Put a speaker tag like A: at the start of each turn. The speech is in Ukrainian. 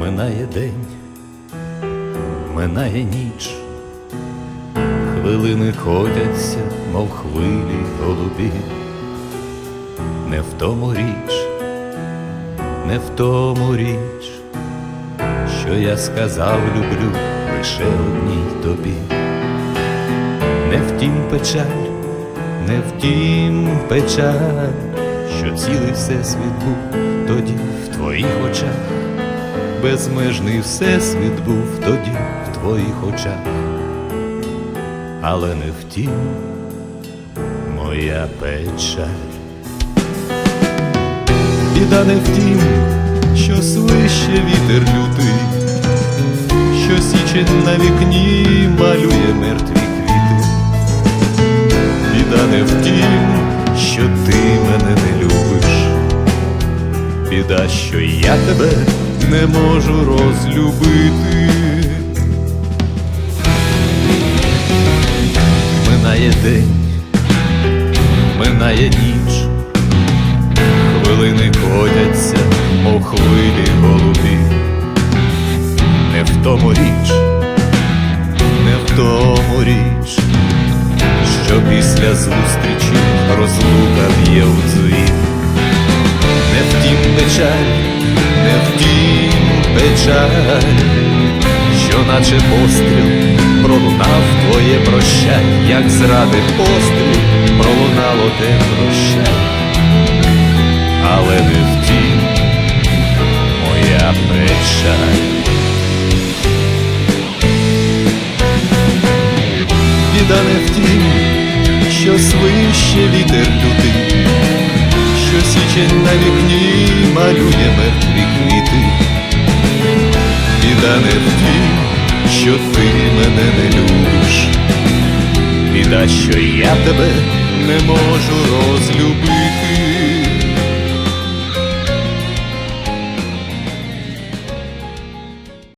A: Минає день, минає ніч, хвилини котяться, мов хвилі голубі. Не в тому річ, не в тому річ, що я сказав люблю лише одній тобі. Не втім печаль, не втім печаль, що цілий всесвіт був тоді в твоїх очах, безмежний всесвіт був тоді в твоїх очах, але не втім моя печаль. Біда не втім, що свище вітер лютий, що січе на вікні малює мертві квіти. Біда не втім, що ти мене не любиш. Біда, що я тебе не можу розлюбити. Минає день, минає ніч, хвилини ходяться, мов хвилі голубі. Не в тому річ, не в тому річ, що після зустрічі розлука б'є у дзвін. Не втім печаль, не втім печаль, що наче постріл пролунав твоє прощай, як зради постріл пролунало те прощай, але не втім моя печаль. Біда не втім, що свище вітер лютий, що на вікні малює мертві квіти. Біда не в тім, що ти мене не любиш. Біда, що я тебе не можу розлюбити.